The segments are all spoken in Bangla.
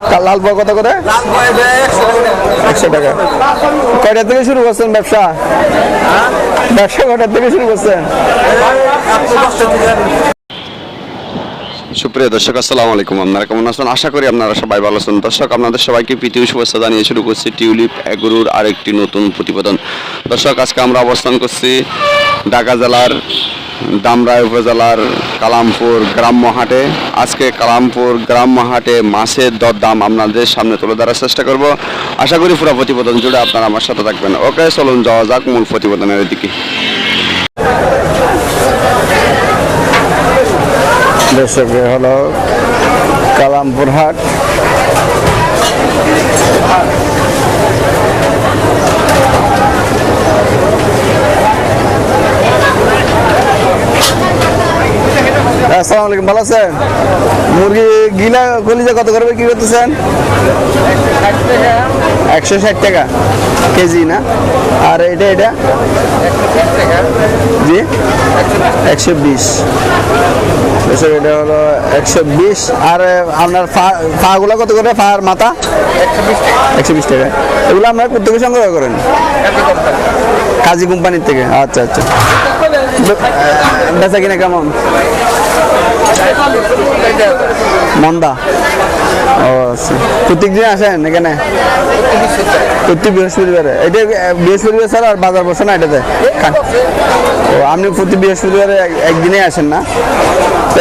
লাল পোয়া কত করে? একশো টাকা। কয়টা থেকে শুরু করছেন ব্যবসা? ব্যবসা কয়টা থেকে শুরু করছেন? সুপ্রিয় দর্শক আসসালামু আলাইকুম। আপনারা কেমন আছেন? আশা করি আপনারা সবাই ভালো আছেন। দর্শক আপনাদের সবাইকে পৃথিবী শুভেচ্ছা জানিয়ে শুরু করছি টিউলিপ এগুরুর আরেকটি নতুন প্রতিবেদন। দর্শক আজকে আমরা অবস্থান করছি ঢাকা জেলার দামরাই উপজেলার কালামপুর গ্রাম্য হাটে। আজকে কালামপুর গ্রাম্য হাটে মাছের দরদাম আপনাদের সামনে তুলে ধরার চেষ্টা করব। আশা করি পুরো প্রতিবেদন জুড়ে আপনারা আমার সাথে থাকবেন। ওকে, চলুন যাওয়া যাক মূল প্রতিবেদনের দিকে। হলো কালামপুর হাট। আসসালামু আলাইকুম ভালো আছেন? মুরগি গিলা কলিজা কত করে কি করতেছেন? একশো ষাট টাকা কেজি না? আর এটা এটা? জি? একশো বিশ। এসব এটা হলো একশো বিশ। আর আপনার ফা- ফাগুলো কত করে ফার মাথা? একশো বিশ টাকা। এগুলো আপনার কোথা থেকে সংগ্রহ করেন? কাজী কোম্পানির থেকে। আচ্ছা আচ্ছা। বেচা কিনা কেমন? মন্দা। ও আচ্ছা। দিন আসেন এখানে? প্রতি বৃহস্পতিবারে। এটা বৃহস্পতিবার স্যার আর বাজার বসে না এটাতে? ও, আপনি প্রতি বৃহস্পতিবারে এক- একদিনে আসেন না?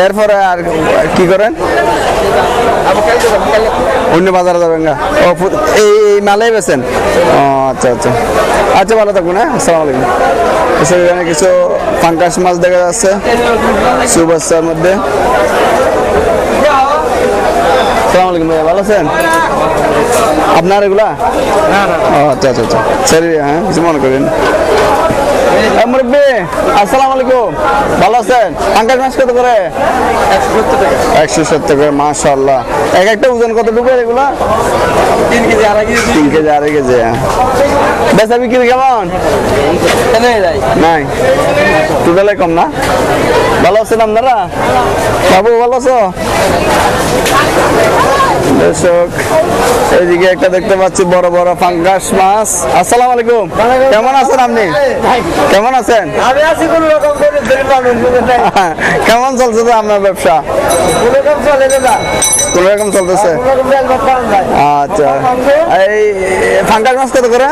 এরপরে আর কি করেন? অন্য বাজারে যাবেন গা? ও এই মালেই বেছেন ও আচ্ছা আচ্ছা। আচ্ছা ভালো থাকুন হ্যাঁ। আসসালামু আলাইকুম। এখানে কিছু পাঙ্কাশ মাছ দেখা যাচ্ছে সুবাচ্চার মধ্যে। আসসালামু আলাইকুম ভাইয়া ভালো আছেন? আপনার এগুলা? ও আচ্ছা আচ্ছা আচ্ছা। সরি হ্যাঁ কিছু মনে করেন। মুরব্বি আসসালামু আলাইকুম। ভালো আছেন? পাঙ্কাশ মাছ কত করে? একশো সত্তর করে মাশাল্লাহ এক একটা ওজন কত ডুবে এগুলা? তিন কেজি আড়াই কেজি। তিন কেজি আড়াই কেজি হ্যাঁ। বেচা বিক্রি কেমন? নাই। টোটালে কম না? ভালো আছেন আপনারা? বাবু ভালো আছো? দর্শক এইদিকে একটা দেখতে পাচ্ছি বড় বড় ফাঙ্গাস মাছ। আসসালামু আলাইকুম। কেমন আছেন আপনি? কেমন আছেন? আমি আছি কোন রকম করে কেমন চলছে তো আপনার ব্যবসা? কোন রকম চলতেছে? আচ্ছা। এই ফাঙ্গাস মাছ কত করে?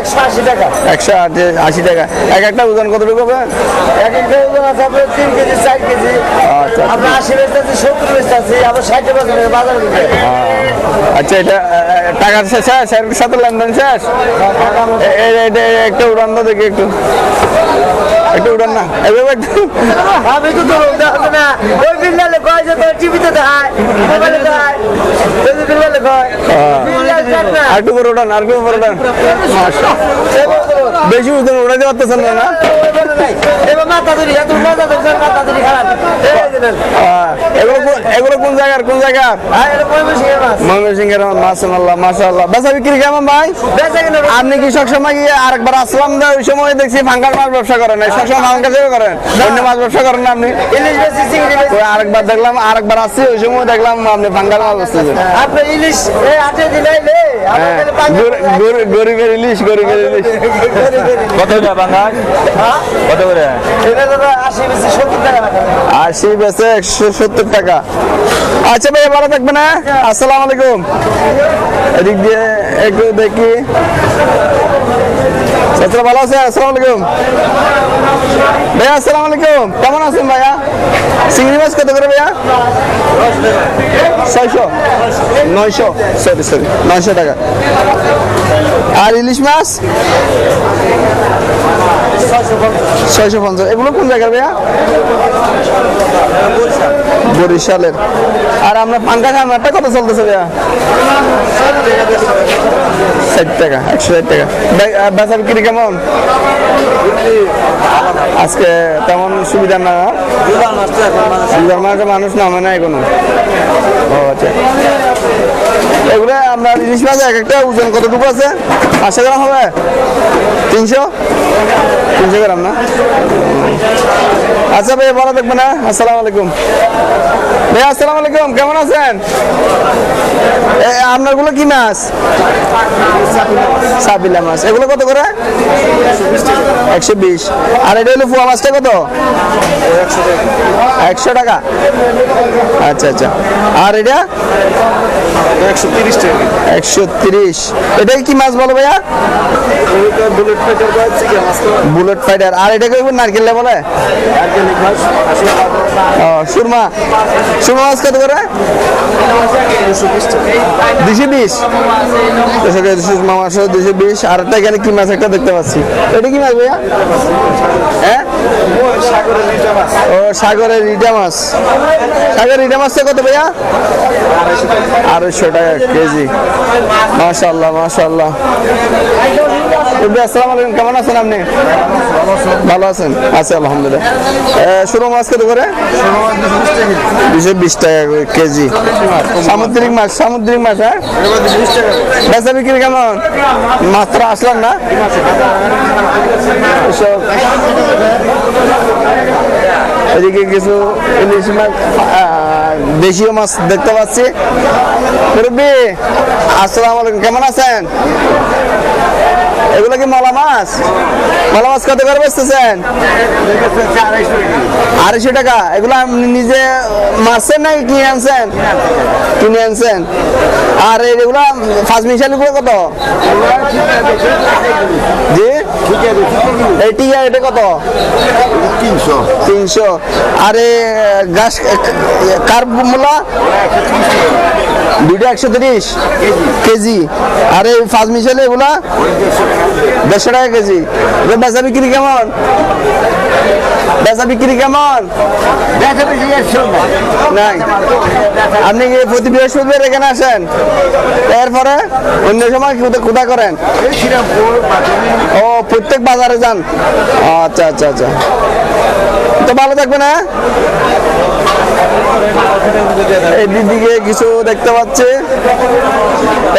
একশো আশি টাকা। একশো আশি- আশি টাকা। এক একটা ওজন কতটুকু হবে? এক একটা ওজন আছে আপনার তিন কেজি চার কেজি। আচ্ছা। আমরা আশি বেচতে আছি সত্তর বেচতে আবার ষাট বেচতে বাজার আচ্ছা এটা টাকা শেষ শেষ সাথে লেনদেন শেষ? একটা উড়ান দেখি একটু। একটু উড়ান না। এভাবে একটু। আমি তো তো দেখো না ওই বিল্লালে কয় যে তোর টিভিতে দেখায় মোবাইলে দেখায় ওই বিল্লালে কয় আর একটু করে উড়ান আর একটু করে উড়ান বেশি উড়ান উড়াতে পারতেছেন না। না এগুলো কোন- জায়গার কোন জায়গার হ্যাঁ ময়মনসিংহের মাসাল্লাহ মাসাল্লাহ বেচা বিক্রি কেমন ভাই? আপনি কি সবসময় গিয়ে আরেকবার আসলাম না ওই সময় দেখছি ফাঙ্কার মাছ ব্যবসা করেন সবসময় ফাঙ্কার হিসেবে করেন? অন্য মাছ ব্যবসা করেন না আপনি? আরেকবার দেখলাম আরেকবার আসছি ওই সময় দেখলাম আপনি ফাঙ্কার মাছ বেচতেছেন আপনি ইলিশ হ্যাঁ, গরিবের ইলিশ গরিবের ইলিশ। কত করে বাঙ্গাস হ্যাঁ? কত করে? আশি বেচে একশো সত্তর টাকা। আচ্ছা ভাই ভালো থাকবেন হ্যাঁ? আসসালামু আলাইকুম। এদিক দিয়ে একটু দেখি। ছাত্র ভালো আছে? আসসালামু আলাইকুম। ভাইয়া আসসালামু আলাইকুম। কেমন আছেন ভাইয়া? চিংড়ি মাছ কত করে ভাইয়া? ছয়শো। নয়শো। Sorry sorry. নয়শো টাকা। আর ইলিশ মাছ? ছয়শো পঞ্চাশ। এগুলো কোন জায়গার ভাইয়া? বরিশালের। আর আমরা পাঙ্কা খামারটা কত চলতেছে ভাইয়া? ষাট টাকা একশো ষাট টাকা। বেচা বিক্রি কেমন? আজকে তেমন সুবিধা না। মানুষ নামে না এখনও। ও আচ্ছা এগুলো আপনার ইলিশ মাছ এক একটা ওজন কতটুকু আছে? পাঁচশো গ্রাম হবে? তিনশো? তিনশো গ্রাম না? আচ্ছা ভাই ভালো থাকবেন না আসসালামু আলাইকুম। ভাই আসসালামু আলাইকুম কেমন আছেন? এ, আপনারগুলো কি মাছ? সাবিলা মাছ। এগুলো কত করে? একশো বিশ। আর এটা হলো ফুয়া মাছটা কত? একশো টাকা। আচ্ছা আচ্ছা। আর এটা? একশো তিরিশ টাকা। একশো তিরিশ। এটা কি মাছ বলো ভাইয়া? বুলেট ফাইটার আর এটা কি নারকেল বলে? ও, সুরমা। সুরমা মাছ কত করে? দুশো বিশ। সুরমা মাছ দুশো বিশ। আর একটা এখানে কি মাছ একটা দেখতে পাচ্ছি। এটা কি মাছ ভাইয়া? হ্যাঁ? ও, সাগরের রিটা মাছ। সাগরের রিটা মাছটা কত ভাইয়া? আড়াইশো টাকা কেজি। মাশাল্লাহ রবি, আসসালামু আলাইকুম কেমন আছেন আপনি? ভালো আছেন? আচ্ছা আলহামদুলিল্লাহ। সুরমা মাছ কত করে দুশো বিশ টাকা কেজি। সামুদ্রিক মাছ সামুদ্রিক মাছ হ্যাঁ? বেচা বিক্রি কেমন? মাত্র আসলাম না? এদিকে কিছু ইলিশ মাছ দেশীয় মাছ দেখতে পাচ্ছি। আসসালামু আলাইকুম কেমন আছেন? এগুলো কি মলা মাছ? মলা মাছ কত করে বেচতেছেন আড়াইশো টাকা। এগুলো আপনি নিজে মারছেন নাকি কিনে আনছেন? কিনে আনছেন। আর এগুলো ফার্স্ট মিশালিগুলো কত? জি? এই এটা কত? তিনশো। তিনশো। আরে গাছ কার মূলা? দুইটা একশো তিরিশ। কেজি। আরে ফার্স্ট মিশালে এগুলা? দেড়শো টাকা কেজি। বেচা বিক্রি কেমন? বেচা বিক্রি কেমন? নাই। আপনি কি প্রতি বৃহস্পতিবার এখানে আসেন? এরপরে অন্য সময় কোথা- করেন? ও প্রত্যেক বাজারে যান। আচ্ছা আচ্ছা আচ্ছা। তো ভালো থাকবে না এই দিকে কিছু দেখতে পাচ্ছি।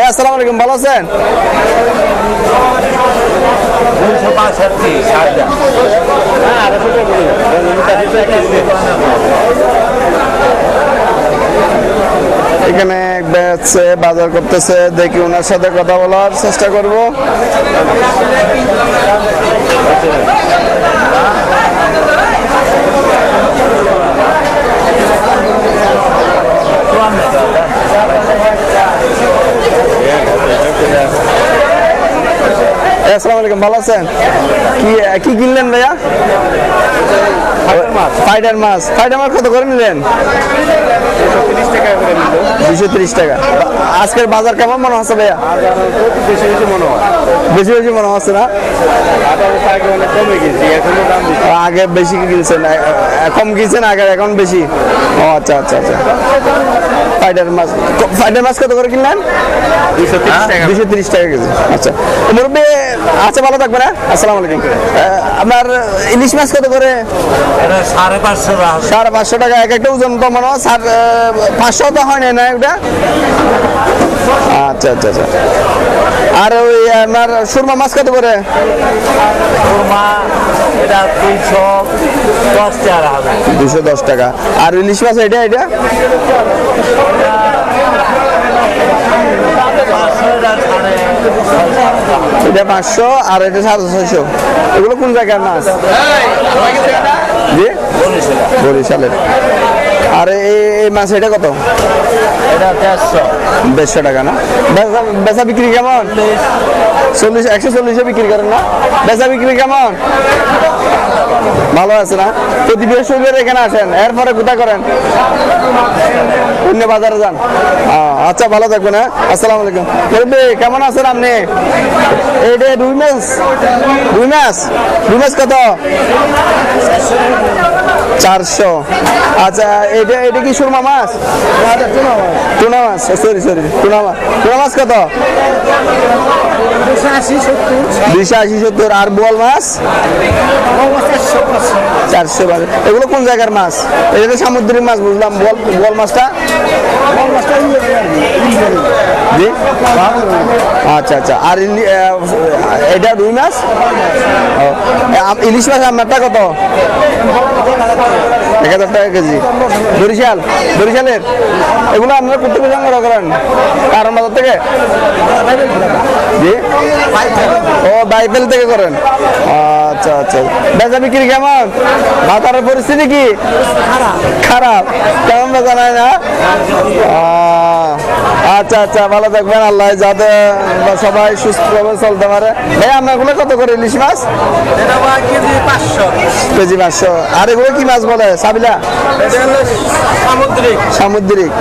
আসসালামু আলাইকুম, ভালো আছেন? এখানে বেচছে বাজার করতেছে, দেখি ওনার সাথে কথা বলার চেষ্টা করব। আসসালামু আলাইকুম, ভালো আছেন? কি কি কিনলেন ভাইয়া? ফাইডার মাছ। ফাইডার মাছ কত করে নিলেন? দুশো তিরিশ টাকা। আজকের বাজার কেমন মনে হচ্ছে ভাইয়া? বেশি মনে হয় বেশি বেশি মনে হচ্ছে না? আগে বেশি কিনছেন কম কিনছেন আগে এখন বেশি। ও আচ্ছা আচ্ছা আচ্ছা। ফাইডার মাছ ফাইডার মাছ কত করে কিনলেন? দুশো তিরিশ টাকা দুশো তিরিশ টাকা কেজি। আচ্ছা। মুরব্বী আচ্ছা ভালো থাকবে আসসালামু আলাইকুম। আপনার ইলিশ মাছ কত করে? সাড়ে পাঁচশো টাকা। সাড়ে পাঁচশো টাকা এক একটা ওজন তো মনে হয় সাড়ে পাঁচশো তো হয় না ওটা আচ্ছা আচ্ছা আচ্ছা। আর ওই আপনার সুরমা মাছ কত করে? এটা দুইশো দশ টাকা দুশো দশ টাকা। আর ইলিশ মাছ এটা? এটা এটা পাঁচশো আর এটা সাড়ে ছয়শো। এগুলো কোন জায়গার মাছ? জি? বরিশালের। আর এই মাছ এটা কত? এটা দেড়শো। দেড়শো টাকা না? বেচা বেচা বিক্রি কেমন? চল্লিশ একশো চল্লিশে বিক্রি করেন না? বেচা বিক্রি কেমন? ভালো আছে না? প্রতি বৃহস্পতিবার এখানে আসেন, এরপরে কোথায় করেন? অন্য বাজারে যান আচ্ছা ভালো থাকবেন হ্যাঁ? আসসালামু আলাইকুম। কেমন আছেন আপনি? এইটা রুই মাছ। রুই মাছ? রুই মাছ কত? চারশো। আচ্ছা এটা এটা কি সুরমা মাছ? টুনা মাছ সরি সরি টুনা মাছ টুনা মাছ কত? দুইশো আশি সত্তর। আর বোয়াল মাছ? চারশো বারো। এগুলো কোন জায়গার মাছ? এটা সামুদ্রিক মাছ, বুঝলাম। বল বল মাছটা? আচ্ছা আচ্ছা। আর এটা রুই মাছ? ইলিশ মাছ আপনারটা কত? এক হাজার টাকা কেজি। বরিশাল? বরিশালের? এগুলো আপনারা থেকে সংগ্রহ করেন। কার বাজার থেকে? ও বাইবেল থেকে করেন। আচ্ছা আচ্ছা। বেচা বিক্রি কেমন বাজারের পরিস্থিতি কি? খারাপ। কেমন বেচা নাই না? আচ্ছা আচ্ছা ভালো থাকবেন আল্লাহ যাতে সবাই সুস্থভাবে চলতে পারে। ভাই আপনারগুলো কত করে ইলিশ মাছ? কেজি পাঁচশো। আর এগুলো কি মাছ বলে? সাবিলা? সামুদ্রিক। সামুদ্রিক।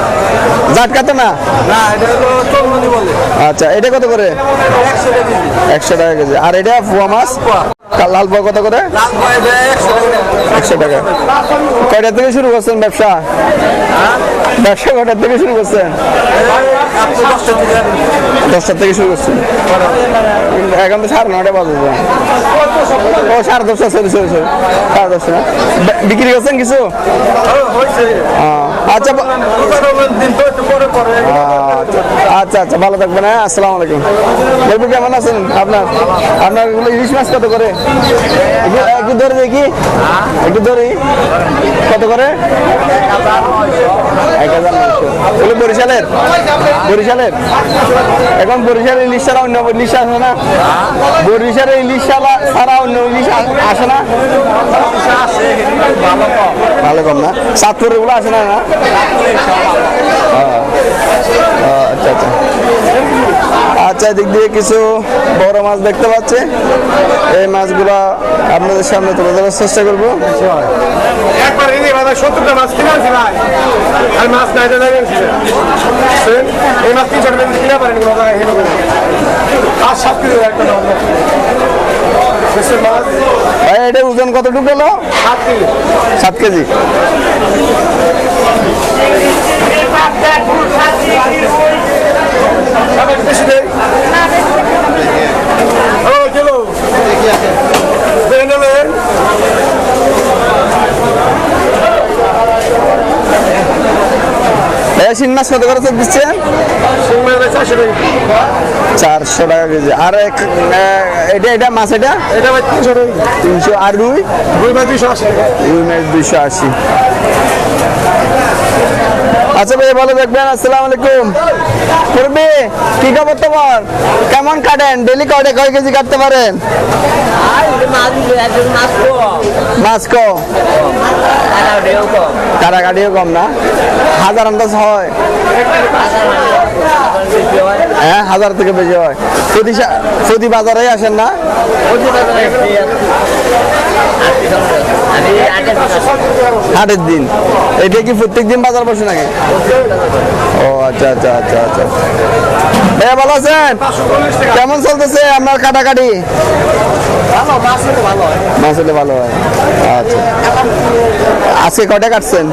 জাটকাতে না? আচ্ছা এটা কত করে? একশো টাকা কেজি। আর এটা ফুয়া মাছ? লাল পোয়া কত করে? একশো টাকা। একশো টাকা। কয়টা থেকে শুরু করছেন ব্যবসা? ব্যবসা কয়টার থেকে শুরু করছেন দশটার থেকে শুরু করছেন এখন তো সাড়ে নটা বাজে ও সাড়ে দশটা সরি সরি সরি সাড়ে দশটা বিক্রি করছেন কিছু? আচ্ছা পরে আচ্ছা আচ্ছা আচ্ছা ভালো থাকবেন হ্যাঁ আসসালামু আলাইকুম। বলব কেমন আছেন আপনার? আপনার ইলিশ মাছ কত করে? একটু ধরে দেখি। একটু ধরি। কত করে? বরিশালের? বরিশালের? এখন বরিশালের ইলিশ ছাড়া অন্য ইলিশ আসে না। বরিশালের ইলিশ ছাড়া অন্য ইলিশ আসে না। ভালো কম না। সাতপুরেরগুলো আসে না না? আচ্ছা আচ্ছা। আচ্ছা এদিক দিয়ে কিছু বড় মাছ দেখতে পাচ্ছি। এই মাছগুলো আপনাদের সামনে তুলে ধরার চেষ্টা করব। আর মাছ নাই এটা এই মাছ তিনশো টাকা কিনে পারেন কোনো জায়গায় হেলো করে আর সাত কিলো একটা দাম ভাই এটা ওজন কতটুকু হলো সাত কিলো সাত কেজি আবার বেশি দেয় ও কিলো দেখে নেবেন ভাই শিং মাছ কত করে দিচ্ছেন চারশো টাকা কেজি। আর এক- এটা এটা মাছ এটা? এটা ভাই তিনশো টাকা। তিনশো আর রুই? দুই মাছ দুইশো আশি রুই মাছ দুইশো আশি। আচ্ছা ভাই, ভালো দেখবেন আসসালামু আলাইকুম। করবি কি খবর তোমার? কেমন কাটেন? ডেলি কয়টা, কয় কেজি কাটতে পারেন? মাছ কম কাটাকাটিও কম। না হাজার আন্দাজ হয়। হ্যাঁ হাজার থেকে বেশি হয়। প্রতি প্রতি বাজারে আসেন না? হাটের দিন। এটা কি প্রত্যেক দিন বাজার বসে নাকি? ও আচ্ছা আচ্ছা আচ্ছা আচ্ছা। ভাইয়া ভালো আছেন? কেমন চলতেছে আপনার কাটাকাটি? মাছ হলে ভালো হয়। আচ্ছা। আজকে কটা কাটছেন?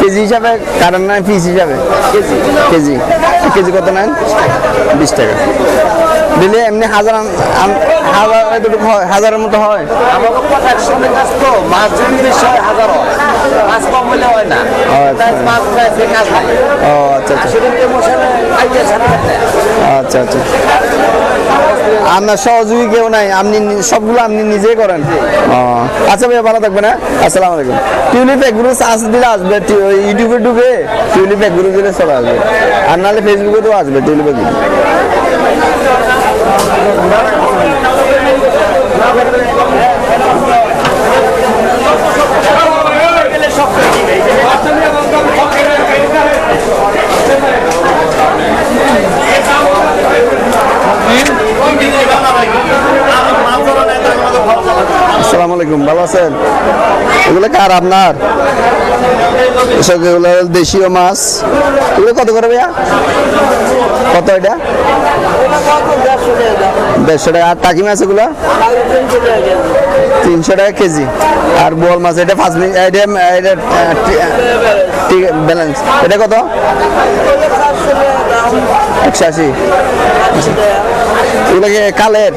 কেজি হিসাবে কাটান না পিস হিসাবে কেজি। কেজি। কত নেন? বিশ টাকা। দিলে এমনি হাজার হাজার দুটো হয় হাজারের মতো হয়। কাজ তো মাছ যদি হাজার হয়। মাছ কম হলে হয় না আচ্ছা। মাছ প্রায় সে হয় ও আচ্ছা আচ্ছা সেদিনকে মশালে আচ্ছা আচ্ছা আপনার সহযোগী কেউ নাই আপনি সবগুলো আপনি নিজেই করেন আচ্ছা ভাইয়া ভালো থাকবেন হ্যাঁ আসসালামু আলাইকুম টিউলিপ এগুলো চার্জ দিলে আসবে ইউটিউবে ঢুকে টিউলিপ এগুলো দিলে চলে আসবে আর নাহলে ফেসবুকে তো আসবে টিউলিপ এগুলো আসসালামু আলাইকুম ভালো আছেন? এগুলো কার আপনার? এগুলো দেশীয় মাছ। এগুলো কত করে ভাইয়া? কত এটা? দেড়শো টাকা। আর টাকি মাছ এগুলো? তিনশো টাকা কেজি। আর বোয়াল মাছ, এটা পাঁচ মিনিট, এটা এটা ব্যালেন্স এটা কত? একশো আশি। এগুলো কি কালের?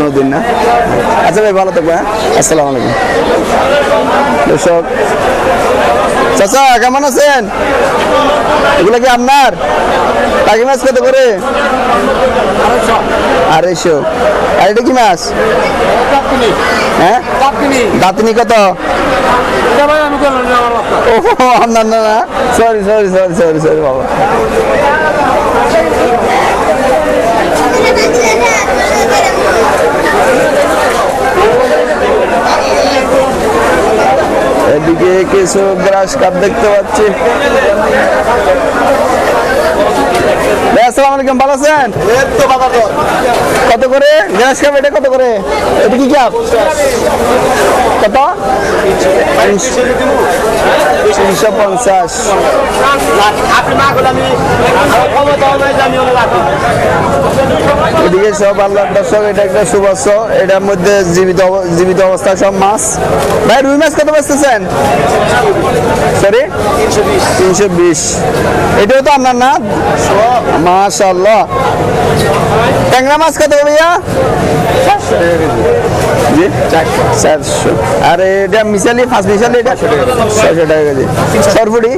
নদীর না? আচ্ছা ভাই, ভালো থাকবে হ্যাঁ। আসসালামু আলাইকুম। দর্শক চাচা, কেমন আছেন? এগুলো কি আপনার? টাকি মাছ কত করে? আড়াইশো আর এটা কি মাছ? হ্যাঁ? দাঁতনি কত? ও আপনার না sorry sorry sorry sorry sorry বাবা। এদিকে কিছু গ্রাস কাপ দেখতে পাচ্ছি। ভাই, আসসালামু আলাইকুম ভালো আছেন? কত করে? কাপ এটা কত করে? এটা কি কাপ কত? তিনশো পঞ্চাশ। এদিকে সব আল্লাহ দর্শক এটা একটা সুবর্ষ। এটার মধ্যে জীবিত জীবিত অবস্থায় সব মাছ। ভাই রুই মাছ কত বেচতেছেন? সরি তিনশো বিশ। এটাও তো আপনার না? মাশাল্লাহ ট্যাংরা মাছ কত ভাইয়া? জি চারশো। আর এটা মিশালি, ফার্স্ট মিশালি এটা? ছয়শো টাকা কেজি। সরফুটি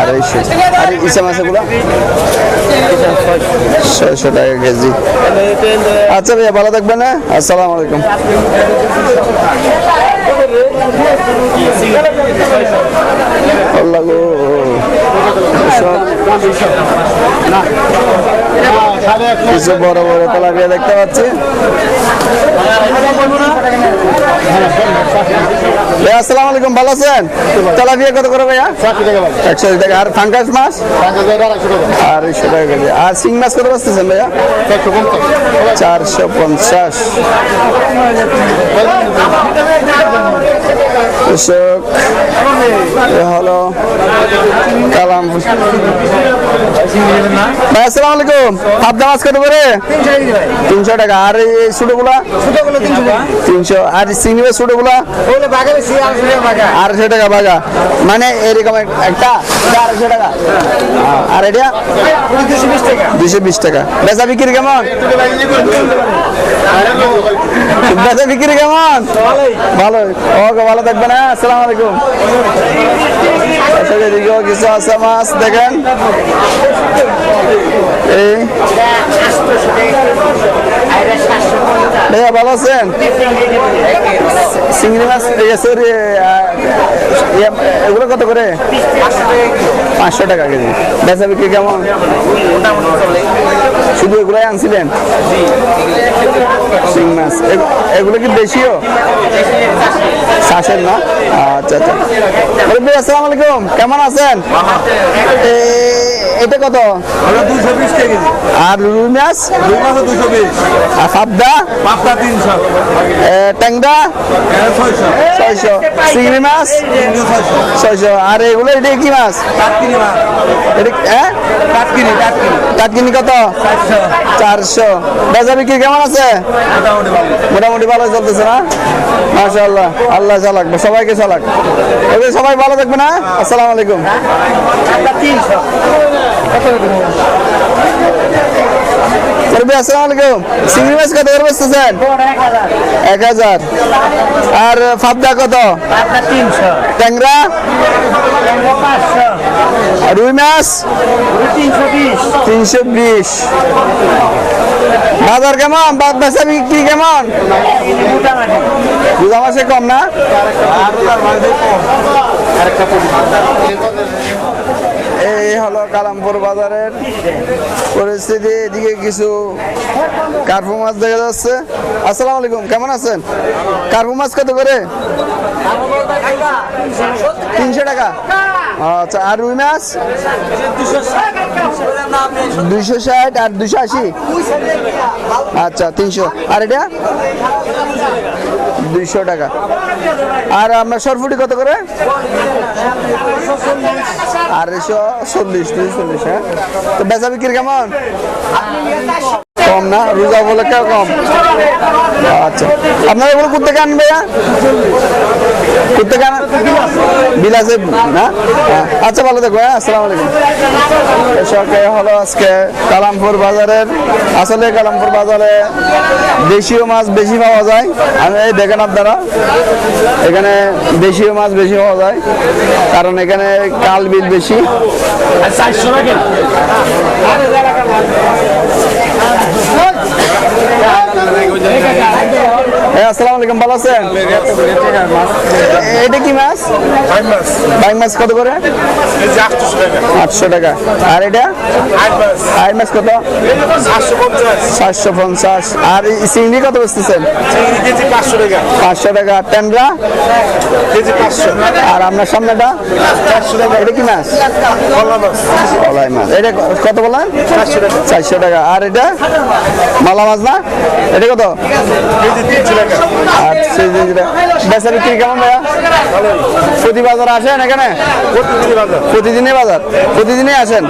আড়াইশো আর ইসা মাছগুলো? ছয়শো টাকা কেজি। আচ্ছা ভাইয়া, ভালো থাকবেন না আসসালামু আলাইকুম। আল্লাহ গো। কিছু বড় বড় তেলাপিয়া দেখতে পাচ্ছি। ভাইয়া আলাইকুম, ভালো আছেন? মাছ? ভাইয়া? চারশো পঞ্চাশ। হলো কালাম। আসসালামু আলাইকুম। পাবদা মাছ কত করে তিনশো টাকা। আর এই ছোটগুলা তিনশো আর চিংড়ি মাছ ছোটগুলা আড়াইশো টাকা বাগা মানে এরকম এক- একটা? আড়াইশো টাকা। আর এটা? দুশো বিশ টাকা। বেচা বিক্রি কেমন? বেচা বিক্রি কেমন? ভালো ওকে ভালো থাকবে না আসসালামু আলাইকুম। আচ্ছা, কিছু আছে মাছ দেখেন। এই ভাইয়া ভালো আছেন? চিংড়ি মাছ সরি এগুলো কত করে? পাঁচশো টাকা কেজি। বেচা বিক্রি কেমন? শুধু এগুলাই আনছিলেন? মাছ। এগুলো কি দেশীয়? শ্বাসের না? আচ্ছা আচ্ছা। আসসালামু আলাইকুম। কেমন আছেন? এটা কত? আর রুই মাছ রুমা দুশো বিশ। আর পাবদা এ, ট্যাংরা ছয়শো। চিংড়ি মাছ ছয়শো। আর এগুলো এটা কি মাছ? এটা হ্যাঁ? কাটকিনি কত? চারশো। বাজার বিক্রি কেমন আছে? মোটামুটি ভালো। চলতেছে না? মাশাআল্লাহ আল্লাহ আল্লাহ চালাক সবাইকে চালাক। ওকে সবাই ভালো থাকবে না আসসালামু আলাইকুম। মুরব্বী, আসসালামু আলাইকুম। চিংড়ি মাছ কত করে বেচতেছেন? এক হাজার। আর ফাবদা কত? ট্যাংরা? রুই মাছ? তিনশো বিশ। বাজার কেমন? বেচা বিক্রি কেমন? দুধ মাসে কম না? এই হলো কালামপুর বাজারের পরিস্থিতি, এদিকে কিছু কার্পু মাছ দেখা যাচ্ছে। আসসালামু আলাইকুম, কেমন আছেন? কার্পু মাছ কত করে? তিনশো টাকা। আচ্ছা আর রুই মাছ? দুইশো ষাট আর দুশো আশি। আচ্ছা তিনশো। আর এটা? দুইশো টাকা। আর আপনার সরফুটি কত করে? আড়াইশো। চল্লিশ দুইশো চল্লিশ হ্যাঁ? তো বেচা বিক্রি কেমন? কম না, রোজা বলে কেউ কম? আচ্ছা। আপনারা এগুলো কোথেকে আনবে কোথেকে আন বিল আছে না? হ্যাঁ। আচ্ছা ভালো থাকো হ্যাঁ আসসালামু আলাইকুম। কৃষকে হলো আজকে কালামপুর বাজারের, আসলে কালামপুর বাজারে দেশীয় মাছ বেশি পাওয়া যায়। আমি এই দেখেন আপনারা, এখানে দেশীয় মাছ বেশি পাওয়া যায়, কারণ এখানে কাল বিল বেশি হ্যাঁ Thank you. আসসালামু আলাইকুম, ভালো আছেন? এটা কি মাছ? ফাইভ মাস বাইং মাছ কত করে? আটশো টাকা। আর এটা? আট আই মাছ কত? সাতশো পঞ্চাশ। আর চিংড়ি কত বেচতেছেন? পাঁচশো টাকা। পাঁচশো টাকা কেজি পাঁচশো আর আপনার সামনেটা? এটা কি মাছ কলা মাছ? কলাই মাছ। এটা কত বলেন? চারশো টাকা। আর এটা? মালা মাছ না? এটা কত? জিনিসটা বেচা বিক্রি কেমন ভাইয়া? প্রতি বাজার আসেন এখানে? প্রতিদিনই বাজার। প্রতিদিনই বাজার? আসেন?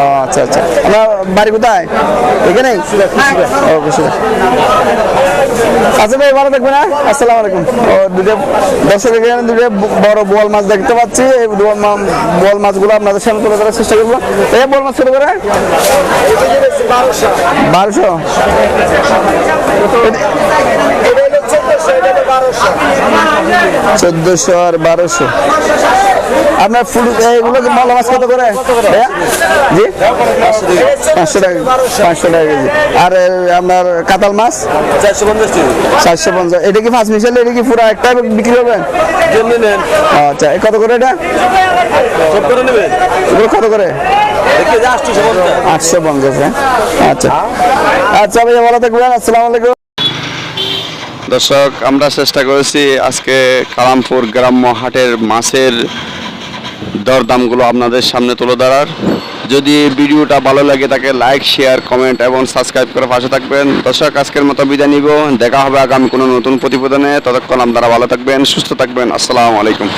ও আচ্ছা আচ্ছা। আপনার বাড়ি কোথায়? এখানে? আচ্ছা ভাই ভালো থাকবেন হ্যাঁ? আসসালামু আলাইকুম। ও দুটো দর্শক এখানে দুটো বড় বোয়াল মাছ দেখতে পাচ্ছি। এই বোয়াল মাছগুলো আপনাদের সামনে তুলে ধরার চেষ্টা করব। এই বোয়াল মাছ ছোট করে? বারোশো। চোদ্দশো আর বারোশো। আপনার ফুল এইগুলো কি মলা মাছ কত করে? জি? পাঁচশো টাকা পাঁচশো টাকা কেজি। আর আপনার কাতাল মাছ? চারশো পঞ্চাশ। চারশো পঞ্চাশ এটা কি পাঁচ মিশালে? এটা কি পুরো একটা বিক্রি করবেন ও, আচ্ছা কত করে এটা? এগুলো কত করে? আটশো পঞ্চাশ হ্যাঁ? আচ্ছা। আচ্ছা ভাইয়া ভালো থাকবেন। আসসালামু আলাইকুম। দর্শক, আমরা চেষ্টা করেছি আজকে কালামপুর গ্রাম্য হাটের মাছের দরদামগুলো আপনাদের সামনে তুলে ধরার। যদি ভিডিওটা ভালো লাগে তাকে লাইক শেয়ার কমেন্ট এবং সাবস্ক্রাইব করে পাশে থাকবেন। দর্শক, আজকের মতো বিদায় নিব। দেখা হবে আগামী কোনো নতুন প্রতিবেদনে। ততক্ষণ আপনারা ভালো থাকবেন, সুস্থ থাকবেন। আসসালামু আলাইকুম।